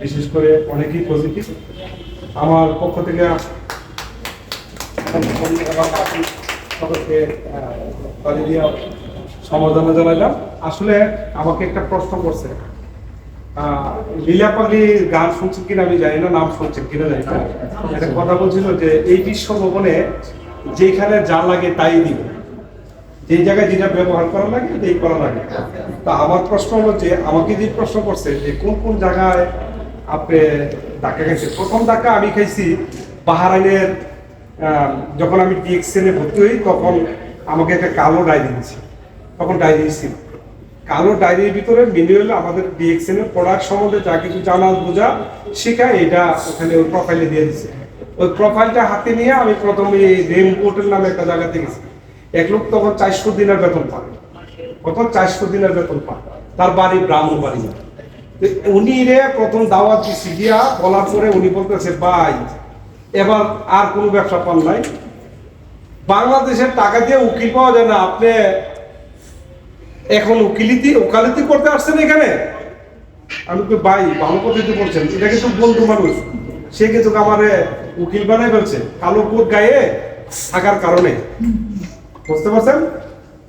বিশেষ করে অনেকেই পজিটিভ আমার পক্ষ থেকে সকলকে সমবেদনা জানাইলাম। আসলে আমাকে একটা প্রশ্ন করছে। আহ, লীলা পাগলি গান শুনছেন কিনা আমি জানি না নাম শুনছেন কিনা জানি না। একটা কথা বলছিল যে এই বিশ্ব ভবনে যেখানে যা লাগে তাই দিবে। যে জায়গায় যেটা ব্যবহার করা লাগে এটাই করা লাগে। তা আমার প্রশ্ন হলো যে, আমাকে যে প্রশ্ন করছে যে, কোন কোন জায়গায় আপনি ধাক্কা খাইছে প্রথম ধাক্কা আমি খাইছি বাহারাইনের যখন আমি ডিএক্সএনে ভর্তি হই, তখন আমাকে একটা কালো ডায়েরি দিয়েছে। তখন ডায়েরি ছিল কালো ডায়েরির ভিতরে মিনিমাল আমাদের ডিএক্সএন এর প্রোডাক্ট সম্বন্ধে যা কিছু জানা, বোঝা শেখায় এটা ওখানে ওই প্রোফাইলে দিয়ে দিচ্ছে ওই প্রোফাইলটা হাতে নিয়ে আমি প্রথমে এই রেমকোটের নামে একটা জায়গাতে গেছি। এক লোক তখন চারশো দিনের বেতন পায়। কত চারশো দিনের বেতন পায়। তার বাড়ি ব্রাহ্মণ বাড়ি উনি রে প্রথম দাওয়াত দিছি দিয়া বলার পরে উনি বলতেছে, ভাই, এবার আর কোনো ব্যবসা পান নাই। বাংলাদেশের টাকা দিয়ে উকিল পাওয়া যায় না। আপনি এখন উকিলিতি ওকালতি করতে আসছেন এখানে? আমি তো ভাই, ভালো পদ্ধতি বলছেন। এটা কিন্তু বন্ধু মানুষ। সে কিন্তু আমার উকিল বানাই ফেলছে। কালো কোট গায়ে থাকার কারণে। বুঝতে পারছেন?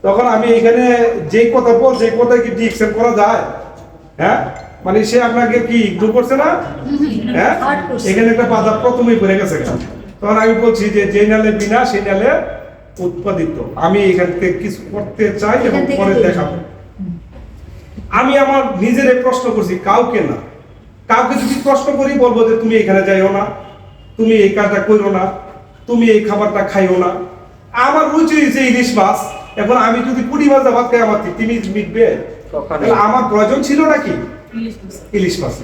তখন আমি এখানে যে কথা বল যে কথা কি ডিকশন করা যায়। হ্যাঁ? মানে সে আপনাকে কি ইগনোর করছে না? হ্যাঁ? এখানে একটা বাধা প্রথমেই পড়ে গেছে। তখন আমি বলছি যে যে নালে বিনা সেই নালে উৎপাদিত। আমি এখান থেকে কিছু করতে চাই এবং পরে দেখাবো। আমি আমার নিজের প্রশ্ন করছি কাউকে না। কাউকে যদি প্রশ্ন করি বলব যে তুমি এখানে যাইও না। তুমি এই কাজটা করো না। তুমি এই খাবারটা খাইও না। আমার রুচি হয়েছে ইলিশ মাছ। এখন আমি যদি কুড়ি মাছ ভাত খাই আমার তিন মিটবে। তাহলে আমার প্রয়োজন ছিল নাকি? ইলিশ মাছ।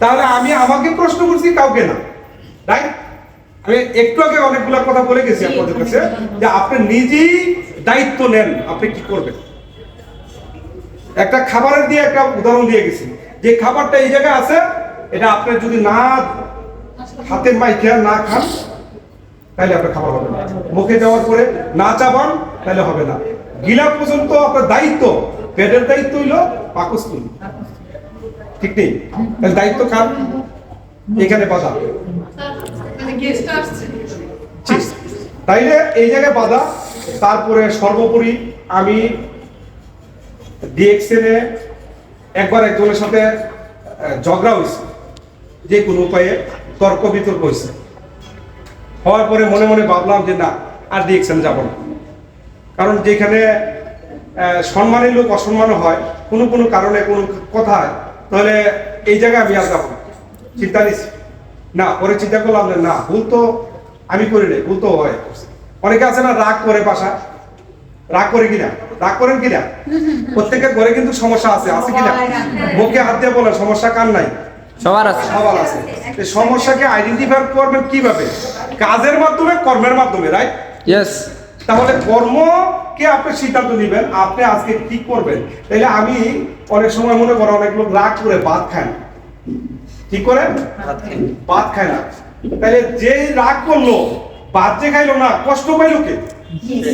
তাহলে আমি আমাকে প্রশ্ন করছি কাউকে না। রাইট আমি একটু আগে অনেকগুলো কথা বলে গেছি আপনাদের কাছে যে আপনি নিজেই দায়িত্ব নেন আপনি কি করবেন। একটা খাবারের দিয়ে একটা উদাহরণ দিয়ে গেছি। যে খাবারটা এই জায়গায় আছে এটা আপনি যদি না হাতে মাইকে না খান তাহলে আপনার খাবার হবে না। মুখে যাওয়ার পরে না চাবান তাহলে হবে না। গিলা পর্যন্ত আপনার দায়িত্ব। পেটের দায়িত্ব হইল পাকস্থলী। ঠিক নেই? তাহলে দায়িত্ব কার? এখানে বাধা। ঠিক তাইলে এই জায়গায় বাধা। তারপরে সর্বোপরি আমি ডিএক্সএনে একবার একজনের সাথে ঝগড়া হয়েছে। যে কোনো উপায়ে তর্ক বিতর্ক হয়েছে। হওয়ার পরে মনে মনে ভাবলাম যে না আর ডিএক্সএন যাব না। কারণ যেখানে আহ, সম্মানী লোক অসম্মান হয় কোনো কোনো কারণে কোনো কথায় তাহলে এই জায়গায় আমি আর যাব না। চিন্তা নিছি না পরে চিন্তা করলাম যে না ভুল তো আমি করি নাই ভুল তো হয়। অনেকে আছে না রাগ করে বাসা। রাগ করে কিনা? রাগ করেন কিনা? প্রত্যেকের ঘরে কিন্তু সমস্যা আছে আছে কিনা? মুখে হাত দিয়ে বলে সমস্যা কার নাই? সবার আছে। সবার আছে। সমস্যাকে আইডেন্টিফাই করবেন কীভাবে? কাজের মাধ্যমে কর্মের মাধ্যমে রাইট ইয়েস তাহলে কর্মকে আপনি সিদ্ধান্ত নেবেন আপনি আজকে কি করবেন? তাহলে আমি অনেক সময় মনে করো অনেক লোক রাগ করে ভাত খায় না। কি করে? ভাত খায় না। তাহলে যে রাগ করল ভাত যে খাইলো না কষ্ট পাইলো কে?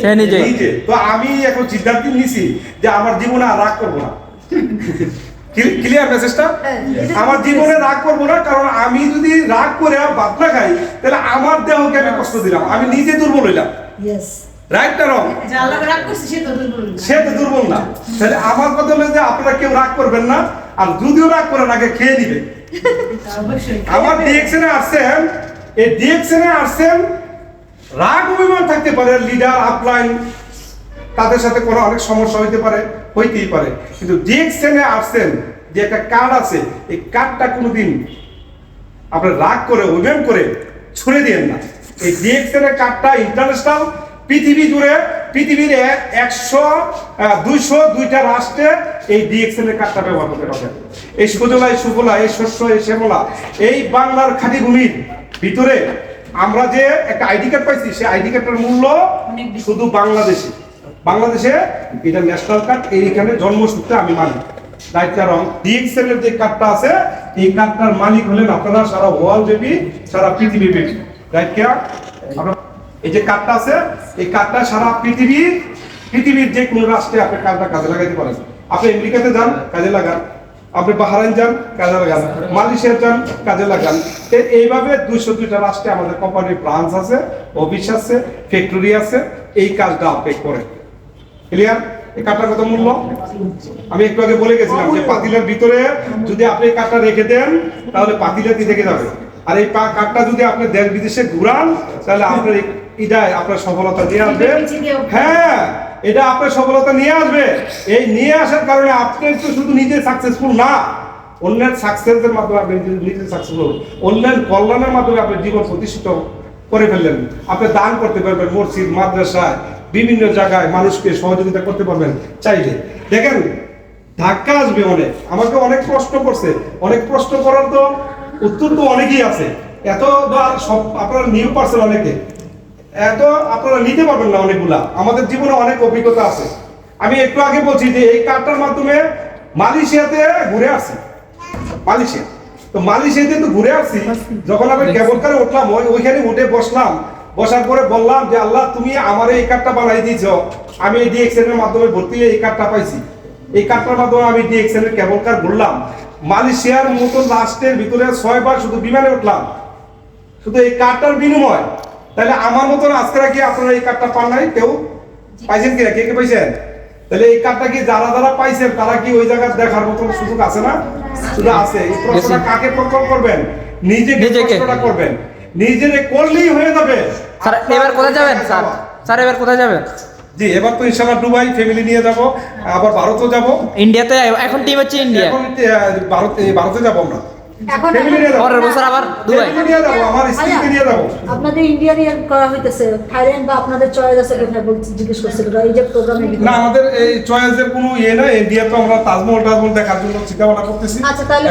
সে নিজে। নিজে। তো আমি এখন সিদ্ধান্ত নিছি যে আমার জীবনে আর রাগ করব না। ক্লিয়ার মেসেজটা হ্যাঁ, আমার জীবনে রাগ করব না কারণ আমি যদি রাগ করে না খাই তাহলে আমার দেহকে আমি কষ্ট দিলাম। আমি নিজে দুর্বল হইলাম। রাইট না রং সে তো দুর্বল না। তাহলে আমার কথা হলো যে আপনারা কেউ রাগ করবেন না আর যদিও রাগ করেন আগে খেয়ে নিবে। আমার ডিএক্সএনে আসছেন এই ডিএক্সএনে আসছেন রাগ অভিমান থাকতে পারে লিডার আপলাইন তাদের সাথে কোনো অনেক সমস্যা হইতে পারে হইতেই পারে। কিন্তু ডিএক্সএনে আসছেন যে একটা কার্ড আছে এই কার্ডটা কোনোদিন আপনার রাগ করে অভিমান করে ছুড়ে দিয়েন না। এই ডিএক্সএন এর কার্ডটা ইন্টারন্যাশনাল পৃথিবী জুড়ে পৃথিবীর একশো দুইশো দুইটা রাষ্ট্রে এই ডিএক্সএন এর কার্ডটা ব্যবহার করতে পারবেন। এই সুজলা এই সুফলা এই শস্য এই শ্যামলা এই বাংলার খাঁটি ভূমির ভিতরে আমরা যে একটা আইডি কার্ড পাইছি সেই আইডি কার্ডটার মূল্য শুধু বাংলাদেশে। বাংলাদেশে এটা ন্যাশনাল কার্ড এইখানে জন্মসূত্রে আমি মানি রাইট কারণ ডিএক্সএল এর যে কার্ডটা আছে, এই কার্ডটার মালিক হলেন আপনারা, সারা ওয়ার্ল্ড ব্যাপী, সারা পৃথিবী ব্যাপী। রাইট কেয়ার এই যে কার্ডটা আছে, এই কার্ডটা সারা পৃথিবীর পৃথিবীর যে কোনো রাষ্ট্রে আপনি কার্ডটা কাজে লাগাইতে পারেন। আপনি আমেরিকাতে যান, কাজে লাগান। আপনি বাহারাইন যান, কাজে লাগান। মালয়েশিয়া যান, কাজে লাগান। এইভাবে দুইশো দুইটা রাষ্ট্রে আমাদের কোম্পানির ব্রাঞ্চ আছে অফিস আছে ফ্যাক্টরি আছে, এই কাজটা আপনি করেন। ক্লিয়ার এই কাঠটার কত মূল্য? আমি একটু আগে বলে গেছিলাম যে পাতিলের ভিতরে যদি আপনি এই কাঠটা রেখে দেন তাহলে পাতিলের কি থেকে যাবে। আর এই কাঠটা যদি আপনি দেশ বিদেশে ঘুরান তাহলে আপনার এই- আপনার সফলতা নিয়ে আসবে। হ্যাঁ এটা আপনার সফলতা নিয়ে আসবে। এই নিয়ে আসার কারণে আপনি তো শুধু নিজে সাকসেসফুল না অন্যের সাকসেসের মাধ্যমে আপনি নিজে- নিজে সাকসেসফুল অন্যের কল্যাণের মাধ্যমে আপনি জীবন প্রতিষ্ঠিত করে ফেললেন। আপনি দান করতে পারবেন মসজিদ মাদ্রাসায় বিভিন্ন জায়গায় মানুষকে সহযোগিতা করতে পারবেন চাইলে। দেখেন ধাক্কা আসবে অনেক। আমাকে অনেক প্রশ্ন করছে। অনেক প্রশ্ন করার তো উত্তর তো অনেকই আছে। এত সব আপনারা নিউ পারছেন অনেকে। এত আপনারা নিতে পারবেন না অনেকগুলা। আমাদের জীবনে অনেক অভিজ্ঞতা আছে। আমি একটু আগে বলছি যে এই কার্ডটার মাধ্যমে মালয়েশিয়াতে ঘুরে আসছি। মালয়েশিয়া। তো মালয়েশিয়াতে তো ঘুরে আসছি। যখন আমি কেবল কারে উঠলাম ওই ওইখানে উঠে বসলাম। বসার পরে বললাম যে আল্লাহ তুমি আমার এই কার্ডটা বানাই দিয়েছ। আমি এই ডিএক্সএন এর মাধ্যমে ভর্তি হয়ে এই কার্ডটা পাইছি। এই কার্ডটার মাধ্যমে আমি ডিএক্সএন এর কেবল কার ঘুরলাম। মালয়েশিয়ার মতো লাস্টের ভিতরে ছয়বার শুধু বিমানে উঠলাম। শুধু এই কার্ডটার বিনিময়। তাহলে আমার মতন আজকে কি আপনারা এই কার্ডটা পান নাই? কেউ? পাইছেন কিনা? কে কে পাইছেন? তাহলে এই কার্ডটা কি যারা যারা পাইছেন তারা কি ওই জায়গায় দেখার মতন সুযোগ আছে না? শুধু আছে। এই প্রশ্নটা কাকে প্রকল্প করবেন? নিজে নিজেকে। প্রশ্নটা করবেন। নিজেরে করলেই হয়ে যাবে। স্যার এবার কোথায় যাবেন স্যার? স্যার এবার কোথায় যাবেন? জি এবার তো ইনশাআল্লাহ দুবাই ফ্যামিলি নিয়ে যাব আবার ভারতও যাব। ইন্ডিয়াতে এখন টিম হচ্ছে ইন্ডিয়া। এখন ভারত ভারতে যাব আমরা। এখন ফ্যামিলি নিয়ে যাব। পরের বছর আবার দুবাই। ফ্যামিলি নিয়ে যাব আমার স্ত্রীকে নিয়ে যাব। আপনাদের ইন্ডিয়ান ইয়ার করা হইতেছে থাইল্যান্ড বা আপনাদের চয়েস আছে কোথায় জিজ্ঞেস করছিল এই যে প্রোগ্রামে না আমাদের এই চয়েসের কোনো ইয়ে না ইন্ডিয়া তো আমরা তাজমহল টাজমহল দেখার জন্য চিন্তা ভাবনা করতেছি। আচ্ছা তাহলে